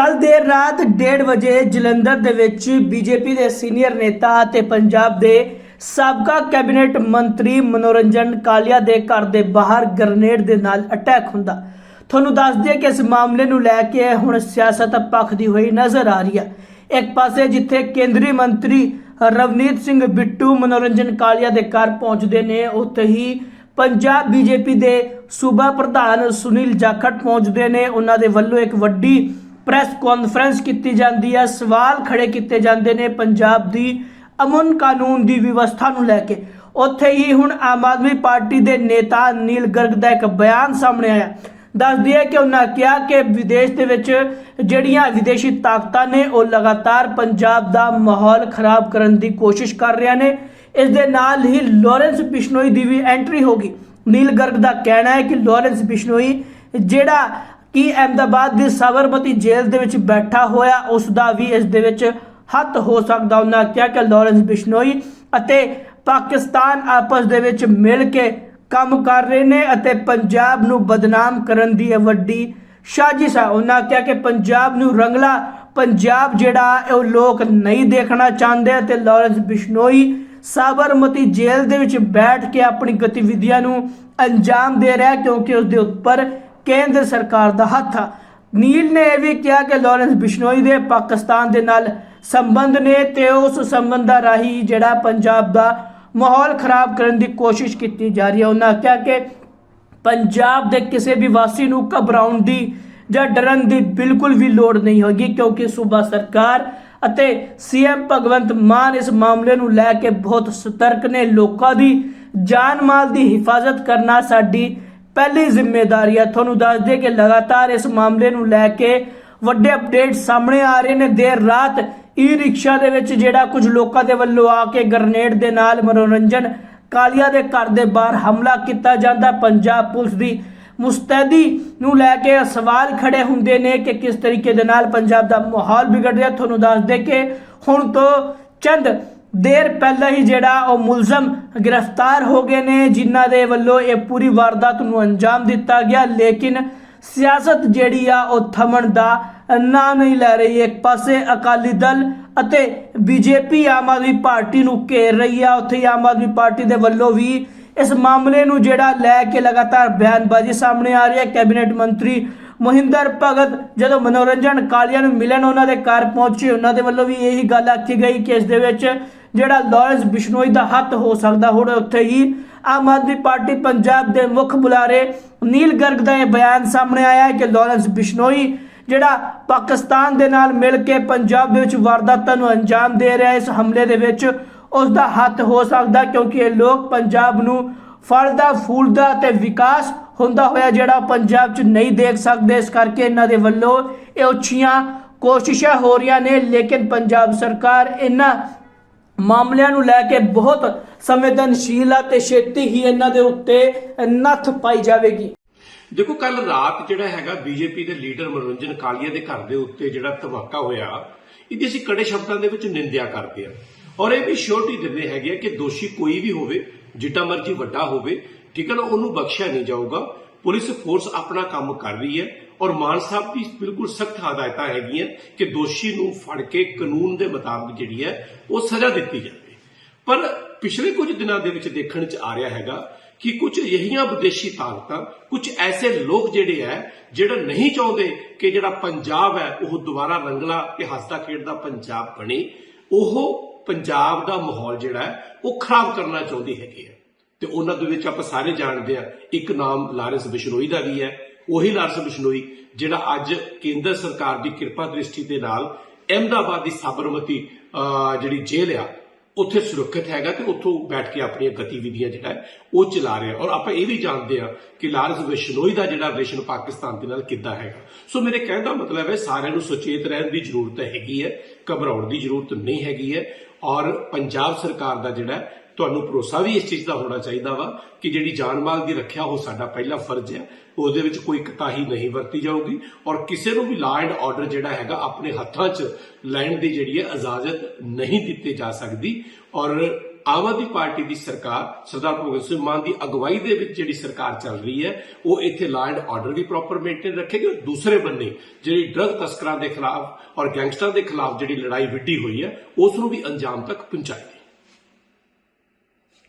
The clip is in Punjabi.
ਕੱਲ ਦੇਰ ਰਾਤ 1:30 ਵਜੇ ਜਲੰਧਰ ਦੇ ਵਿੱਚ ਬੀਜੇਪੀ ਦੇ ਸੀਨੀਅਰ ਨੇਤਾ ਅਤੇ ਪੰਜਾਬ ਦੇ ਸਾਬਕਾ ਕੈਬਨਿਟ ਮੰਤਰੀ ਮਨੋਰੰਜਨ ਕਾਲੀਆ ਦੇ ਘਰ ਦੇ ਬਾਹਰ ਗ੍ਰਨੇਡ ਦੇ ਨਾਲ ਅਟੈਕ ਹੁੰਦਾ। ਤੁਹਾਨੂੰ ਦੱਸ ਦਈਏ ਕਿ ਇਸ ਮਾਮਲੇ ਨੂੰ ਲੈ ਕੇ ਹੁਣ ਸਿਆਸਤ ਭਖਦੀ ਹੋਈ ਨਜ਼ਰ ਆ ਰਹੀ ਹੈ। ਇੱਕ ਪਾਸੇ ਜਿੱਥੇ ਕੇਂਦਰੀ ਮੰਤਰੀ ਰਵਨੀਤ ਸਿੰਘ ਬਿੱਟੂ ਮਨੋਰੰਜਨ ਕਾਲੀਆ ਦੇ ਘਰ ਪਹੁੰਚਦੇ ਨੇ, ਉੱਥੇ ਹੀ ਪੰਜਾਬ ਬੀਜੇਪੀ ਦੇ ਸੂਬਾ ਪ੍ਰਧਾਨ ਸੁਨੀਲ ਜਾਖੜ ਪਹੁੰਚਦੇ ਨੇ। ਉਹਨਾਂ ਦੇ ਵੱਲੋਂ ਇੱਕ ਵੱਡੀ ਪ੍ਰੈਸ ਕਾਨਫਰੰਸ ਕੀਤੀ ਜਾਂਦੀ ਹੈ। ਸਵਾਲ ਖੜੇ ਕੀਤੇ ਜਾਂਦੇ ਨੇ ਪੰਜਾਬ ਦੀ ਅਮਨ ਕਾਨੂੰਨ ਦੀ ਵਿਵਸਥਾ ਨੂੰ ਲੈ ਕੇ। ਉੱਥੇ ਹੀ ਹੁਣ ਆਮ ਆਦਮੀ ਪਾਰਟੀ ਦੇ ਨੇਤਾ ਨੀਲ ਗਰਗ ਦਾ ਇੱਕ ਬਿਆਨ ਸਾਹਮਣੇ ਆਇਆ। ਦੱਸਦੀ ਹੈ ਕਿ ਉਹਨਾਂ ਕਿਹਾ ਕਿ ਵਿਦੇਸ਼ ਦੇ ਵਿੱਚ ਜਿਹੜੀਆਂ ਵਿਦੇਸ਼ੀ ਤਾਕਤਾਂ ਨੇ, ਉਹ ਲਗਾਤਾਰ ਪੰਜਾਬ ਦਾ ਮਾਹੌਲ ਖਰਾਬ ਕਰਨ ਦੀ ਕੋਸ਼ਿਸ਼ ਕਰ ਰਹੀਆਂ ਨੇ। ਇਸ ਦੇ ਨਾਲ ਹੀ ਲਾਰੈਂਸ ਬਿਸ਼ਨੋਈ ਦੀ ਵੀ ਐਂਟਰੀ ਹੋਗੀ ਨੀਲ ਗਰਗ ਦਾ ਕਹਿਣਾ ਹੈ ਕਿ ਲਾਰੈਂਸ ਬਿਸ਼ਨੋਈ ਜਿਹੜਾ ਕਿ ਅਹਿਮਦਾਬਾਦ ਦੀ ਸਾਬਰਮਤੀ ਜੇਲ੍ਹ ਦੇ ਵਿੱਚ ਬੈਠਾ ਹੋਇਆ, ਉਸ ਦਾ ਵੀ ਇਸ ਦੇ ਵਿੱਚ ਹੱਥ ਹੋ ਸਕਦਾ। ਉਹਨਾਂ ਕਿਹਾ ਕਿ ਲਾਰੈਂਸ ਬਿਸ਼ਨੋਈ ਅਤੇ ਪਾਕਿਸਤਾਨ ਆਪਸ ਦੇ ਵਿੱਚ ਮਿਲ ਕੇ ਕੰਮ ਕਰ ਰਹੇ ਨੇ ਅਤੇ ਪੰਜਾਬ ਨੂੰ ਬਦਨਾਮ ਕਰਨ ਦੀ ਇਹ ਵੱਡੀ ਸਾਜ਼ਿਸ਼ ਹੈ ਉਹਨਾਂ ਕਿਹਾ ਕਿ ਪੰਜਾਬ ਨੂੰ ਰੰਗਲਾ ਪੰਜਾਬ ਜਿਹੜਾ, ਉਹ ਲੋਕ ਨਹੀਂ ਦੇਖਣਾ ਚਾਹੁੰਦੇ ਤੇ ਲਾਰੈਂਸ ਬਿਸ਼ਨੋਈ ਸਾਬਰਮਤੀ ਜੇਲ੍ਹ ਦੇ ਵਿੱਚ ਬੈਠ ਕੇ ਆਪਣੀ ਗਤੀਵਿਧੀਆਂ ਨੂੰ ਅੰਜਾਮ ਦੇ ਰਿਹਾ ਕਿਉਂਕਿ ਉਸ ਦੇ ਉੱਪਰ ਕੇਂਦਰ ਸਰਕਾਰ ਦਾ ਹੱਥ। ਆ ਨੀਲ ਨੇ ਇਹ ਵੀ ਕਿਹਾ ਕਿ ਲਾਰੈਂਸ ਬਿਸ਼ਨੋਈ ਦੇ ਪਾਕਿਸਤਾਨ ਦੇ ਨਾਲ ਸੰਬੰਧ ਨੇ ਤੇ ਉਸ ਸੰਬੰਧਾਂ ਰਾਹੀਂ ਜਿਹੜਾ ਪੰਜਾਬ ਦਾ ਮਾਹੌਲ ਖਰਾਬ ਕਰਨ ਦੀ ਕੋਸ਼ਿਸ਼ ਕੀਤੀ ਜਾ ਰਹੀ ਹੈ। ਉਹਨਾਂ ਕਿਹਾ ਕਿ ਪੰਜਾਬ ਦੇ ਕਿਸੇ ਵੀ ਵਾਸੀ ਨੂੰ ਘਬਰਾਉਣ ਦੀ ਜਾਂ ਡਰਨ ਦੀ ਬਿਲਕੁਲ ਵੀ ਲੋੜ ਨਹੀਂ ਹੋਗੀ, ਕਿਉਂਕਿ ਸੂਬਾ ਸਰਕਾਰ ਅਤੇ ਸੀਐਮ ਭਗਵੰਤ ਮਾਨ ਇਸ ਮਾਮਲੇ ਨੂੰ ਲੈ ਕੇ ਬਹੁਤ ਸਤਰਕ ਨੇ। ਲੋਕਾਂ ਦੀ ਜਾਨ ਮਾਲ ਦੀ ਹਿਫਾਜ਼ਤ ਕਰਨਾ ਸਾਡੀ ਪਹਿਲੀ ਜ਼ਿੰਮੇਵਾਰੀ ਹੈ ਤੁਹਾਨੂੰ ਦੱਸ ਦੇ ਕਿ ਲਗਾਤਾਰ ਇਸ ਮਾਮਲੇ ਨੂੰ ਲੈ ਕੇ ਵੱਡੇ ਅਪਡੇਟ ਸਾਹਮਣੇ ਆ ਰਹੇ ਨੇ। ਦੇਰ ਰਾਤ ਈ ਰਿਕਸ਼ਾ ਦੇ ਵਿੱਚ ਜਿਹੜਾ ਕੁਝ ਲੋਕਾਂ ਦੇ ਵੱਲੋਂ ਆ ਕੇ ਗ੍ਰਨੇਡ ਦੇ ਨਾਲ ਮਨੋਰੰਜਨ, ਕਾਲੀਆ ਦੇ ਘਰ ਦੇ ਬਾਹਰ ਹਮਲਾ ਕੀਤਾ ਜਾਂਦਾ। ਪੰਜਾਬ ਪੁਲਿਸ ਦੀ ਮੁਸਤੈਦੀ ਨੂੰ ਲੈ ਕੇ ਸਵਾਲ ਖੜੇ ਹੁੰਦੇ ਨੇ ਕਿ ਕਿਸ ਤਰੀਕੇ ਦੇ ਨਾਲ ਪੰਜਾਬ ਦਾ ਮਾਹੌਲ ਵਿਗੜ ਰਿਹਾ। ਤੁਹਾਨੂੰ ਦੱਸ ਦੇ ਕਿ ਹੁਣ ਤੋਂ ਚੰਦ ਦੇਰ ਪਹਿਲਾਂ ਹੀ ਜਿਹੜਾ ਉਹ ਮੁਲਜ਼ਮ ਗ੍ਰਿਫਤਾਰ ਹੋ ਗਏ ਨੇ, ਜਿਨ੍ਹਾਂ ਦੇ ਵੱਲੋਂ ਇਹ ਪੂਰੀ ਵਾਰਦਾਤ ਨੂੰ ਅੰਜਾਮ ਦਿੱਤਾ ਗਿਆ। ਲੇਕਿਨ ਸਿਆਸਤ ਜਿਹੜੀ ਆ, ਉਹ ਥਮਣ ਦਾ ਨਾਂ ਨਹੀਂ ਲੈ ਰਹੀ। ਇੱਕ ਪਾਸੇ ਅਕਾਲੀ ਦਲ ਅਤੇ ਬੀਜੇਪੀ ਆਮ ਆਦਮੀ ਪਾਰਟੀ ਨੂੰ ਘੇਰ ਰਹੀ ਆ। ਉੱਥੇ ਹੀ ਆਮ ਆਦਮੀ ਪਾਰਟੀ ਦੇ ਵੱਲੋਂ ਵੀ ਇਸ ਮਾਮਲੇ ਨੂੰ ਜਿਹੜਾ ਲੈ ਕੇ ਲਗਾਤਾਰ ਬਿਆਨਬਾਜ਼ੀ ਸਾਹਮਣੇ ਆ ਰਹੀ ਹੈ। ਕੈਬਨਿਟ ਮੰਤਰੀ ਮਹਿੰਦਰ ਭਗਤ ਜਦੋਂ ਮਨੋਰੰਜਨ ਕਾਲੀਆ ਨੂੰ ਮਿਲਣ ਉਹਨਾਂ ਦੇ ਘਰ ਪਹੁੰਚੇ, ਉਹਨਾਂ ਦੇ ਵੱਲੋਂ ਵੀ ਇਹੀ ਗੱਲ ਆਖੀ ਗਈ ਕਿ ਇਸ ਦੇ ਵਿੱਚ ਜਿਹੜਾ ਲਾਰੈਂਸ ਬਿਸ਼ਨੋਈ ਦਾ ਹੱਥ ਹੋ ਸਕਦਾ, ਹੁਣ ਉੱਥੇ ਹੀ ਆਮ ਆਦਮੀ ਪਾਰਟੀ ਪੰਜਾਬ ਦੇ ਮੁੱਖ ਬੁਲਾਰੇ ਨੀਲ ਗਰਗ ਦਾ ਇਹ ਬਿਆਨ ਸਾਹਮਣੇ ਆਇਆ ਹੈ ਕਿ ਲਾਰੈਂਸ ਬਿਸ਼ਨੋਈ ਜਿਹੜਾ ਪਾਕਿਸਤਾਨ ਦੇ ਨਾਲ ਮਿਲ ਕੇ ਪੰਜਾਬ ਦੇ ਵਿੱਚ ਵਾਰਦਾਤਾਂ ਨੂੰ ਅੰਜਾਮ ਦੇ ਰਿਹਾ ਇਸ ਹਮਲੇ ਦੇ ਵਿੱਚ ਉਸ ਦਾ ਹੱਥ ਹੋ ਸਕਦਾ ਕਿਉਂਕਿ ਇਹ ਲੋਕ ਪੰਜਾਬ ਨੂੰ ਫਲਦਾ, ਫੂਲਦਾ ਤੇ ਵਿਕਾਸ ਹੁੰਦਾ ਹੋਇਆ ਜਿਹੜਾ ਪੰਜਾਬ 'ਚ ਨਹੀਂ ਦੇਖ ਸਕਦੇ। ਇਸ ਕਰਕੇ ਇਹਨਾਂ ਦੇ ਵੱਲੋਂ ਇਹ ਉੱਚੀਆਂ ਕੋਸ਼ਿਸ਼ਾਂ ਹੋ ਰਹੀਆਂ ਨੇ, ਲੇਕਿਨ ਪੰਜਾਬ ਸਰਕਾਰ ਇਹਨਾਂ ਮਾਮਲਿਆਂ ਨੂੰ ਲੈ ਕੇ ਬਹੁਤ ਸੰਵੇਦਨਸ਼ੀਲ ਆ ਤੇ ਛੇਤੀ ਹੀ ਇਹਨਾਂ ਦੇ ਉੱਤੇ ਨੱਥ ਪਾਈ ਜਾਵੇਗੀ। ਦੇਖੋ ਕੱਲ ਰਾਤ ਜਿਹੜਾ ਹੈਗਾ ਬੀਜੇਪੀ ਦੇ ਲੀਡਰ ਮਨੋਰੰਜਨ ਕਾਲੀਆ ਦੇ ਘਰ ਦੇ ਉੱਤੇ ਜਿਹੜਾ ਧਮਾਕਾ ਹੋਇਆ, ਇਹਦੀ ਅਸੀਂ ਕੜੇ ਸ਼ਬਦਾਂ ਦੇ ਵਿੱਚ ਨਿੰਦਿਆ ਕਰਦੇ ਹਾਂ। ਔਰ ਇਹ ਵੀ ਸ਼ੋਰਟੀ ਦਿੰਦੇ ਹੈਗੇ ਆ ਕਿ ਦੋਸ਼ੀ ਕੋਈ ਵੀ ਹੋਵੇ, ਜਿੱਡਾ ਮਰਜ਼ੀ ਵੱਡਾ ਹੋਵੇ, ਠੀਕ ਹੈ ਨਾ, ਉਹਨੂੰ ਬਖਸ਼ਿਆ ਨਹੀਂ ਜਾਊਗਾ। ਪੁਲਿਸ ਫੋਰਸ ਆਪਣਾ ਕੰਮ ਕਰ ਰਹੀ ਹੈ ਔਰ ਮਾਨ ਸਾਹਿਬ ਦੀ ਬਿਲਕੁਲ ਸਖਤ ਹਦਾਇਤਾਂ ਹੈਗੀਆਂ ਕਿ ਦੋਸ਼ੀ ਨੂੰ ਫੜ ਕੇ ਕਾਨੂੰਨ ਦੇ ਮੁਤਾਬਕ ਜਿਹੜੀ ਹੈ ਉਹ ਸਜ਼ਾ ਦਿੱਤੀ ਜਾਵੇ। ਪਰ ਪਿਛਲੇ ਕੁਝ ਦਿਨਾਂ ਦੇ ਵਿੱਚ ਦੇਖਣ ਚ ਆ ਰਿਹਾ ਹੈਗਾ ਕਿ ਕੁਝ ਅਜਿਹੀਆਂ ਵਿਦੇਸ਼ੀ ਤਾਕਤਾਂ, ਕੁਝ ਐਸੇ ਲੋਕ ਜਿਹੜੇ ਹੈ, ਜਿਹੜਾ ਨਹੀਂ ਚਾਹੁੰਦੇ ਕਿ ਜਿਹੜਾ ਪੰਜਾਬ ਹੈ, ਉਹ ਦੁਬਾਰਾ ਰੰਗਲਾ ਤੇ ਹੱਸਦਾ ਖੇਡਦਾ ਪੰਜਾਬ ਬਣੇ, ਉਹ ਪੰਜਾਬ ਦਾ ਮਾਹੌਲ ਜਿਹੜਾ ਹੈ, ਉਹ ਖਰਾਬ ਕਰਨਾ ਚਾਹੁੰਦੇ ਹੈਗੇ ਆ। ਤੇ ਉਹਨਾਂ ਦੇ ਵਿੱਚ ਆਪਾਂ ਸਾਰੇ ਜਾਣਦੇ ਆ, ਇੱਕ ਨਾਮ ਲਾਰੈਂਸ ਬਿਸ਼ਨੋਈ ਦਾ ਵੀ ਹੈ। ਉਹੀ ਲਾਰੈਂਸ ਬਿਸ਼ਨੋਈ, ਜਿਹੜਾ ਅੱਜ ਕੇਂਦਰ ਸਰਕਾਰ ਦੀ ਕਿਰਪਾ ਦ੍ਰਿਸ਼ਟੀ ਦੇ ਨਾਲ ਅਹਿਮਦਾਬਾਦ ਦੀ ਸਾਬਰਮਤੀ ਜਿਹੜੀ ਜੇਲ੍ਹ ਆ, ਉੱਥੇ ਸੁਰੱਖਿਅਤ ਹੈਗਾ ਤੇ ਉੱਥੋਂ ਬੈਠ ਕੇ ਆਪਣੀਆਂ ਗਤੀਵਿਧੀਆਂ ਜਿਹੜਾ ਉਹ ਚਲਾ ਰਿਹਾ। ਔਰ ਆਪਾਂ ਇਹ ਵੀ ਜਾਣਦੇ ਆ ਕਿ ਲਾਰਸ ਬਿਸ਼ਨੋਈ ਦਾ ਜਿਹੜਾ ਰਿਲੇਸ਼ਨ ਪਾਕਿਸਤਾਨ ਦੇ ਨਾਲ ਕਿੱਦਾਂ ਹੈਗਾ। ਸੋ ਮੇਰੇ ਕਹਿਣ ਦਾ ਮਤਲਬ ਹੈ, ਸਾਰਿਆਂ ਨੂੰ ਸੁਚੇਤ ਰਹਿਣ ਦੀ ਜ਼ਰੂਰਤ ਹੈਗੀ ਹੈ, ਘਬਰਾਉਣ ਦੀ ਜ਼ਰੂਰਤ ਨਹੀਂ ਹੈਗੀ ਹੈ। ਔਰ ਪੰਜਾਬ ਸਰਕਾਰ ਦਾ ਜਿਹੜਾ ਤੁਹਾਨੂੰ ਭਰੋਸਾ ਵੀ ਇਸ ਚੀਜ਼ ਦਾ ਹੋਣਾ ਚਾਹੀਦਾ ਵਾ ਕਿ ਜਿਹੜੀ ਜਾਨ ਮਾਲ ਦੀ ਰੱਖਿਆ ਉਹ ਸਾਡਾ ਪਹਿਲਾ ਫਰਜ਼ ਹੈ, ਉਹਦੇ ਵਿੱਚ ਕੋਈ ਕਤਾਹੀ ਨਹੀਂ ਵਰਤੀ ਜਾਊਗੀ ਔਰ ਕਿਸੇ ਨੂੰ ਵੀ ਲਾ ਐਂਡ ਆਰਡਰ ਜਿਹੜਾ ਹੈਗਾ ਆਪਣੇ ਹੱਥਾਂ 'ਚ ਲੈਣ ਦੀ ਜਿਹੜੀ ਹੈ ਇਜਾਜ਼ਤ ਨਹੀਂ ਦਿੱਤੀ ਜਾ ਸਕਦੀ ਔਰ ਆਮ ਆਦਮੀ ਪਾਰਟੀ ਦੀ ਸਰਕਾਰ ਸਰਦਾਰ ਭਗਵੰਤ ਸਿੰਘ ਮਾਨ ਦੀ ਅਗਵਾਈ ਦੇ ਵਿੱਚ ਜਿਹੜੀ ਸਰਕਾਰ ਚੱਲ ਰਹੀ ਹੈ, ਉਹ ਇੱਥੇ ਲਾ ਐਂਡ ਆਰਡਰ ਵੀ ਪ੍ਰੋਪਰ ਮੇਨਟੇਨ ਰੱਖੇਗੀ ਔਰ ਦੂਸਰੇ ਬੰਨੇ ਜਿਹੜੀ ਡਰਗ ਤਸਕਰਾਂ ਦੇ ਖਿਲਾਫ ਔਰ ਗੈਂਗਸਟਰਾਂ ਦੇ ਖਿਲਾਫ ਜਿਹੜੀ ਲੜਾਈ ਵਿੱਢੀ ਹੋਈ ਹੈ, ਉਸ ਨੂੰ ਵੀ ਅੰਜਾਮ ਤੱਕ ਪਹੁੰਚਾਏ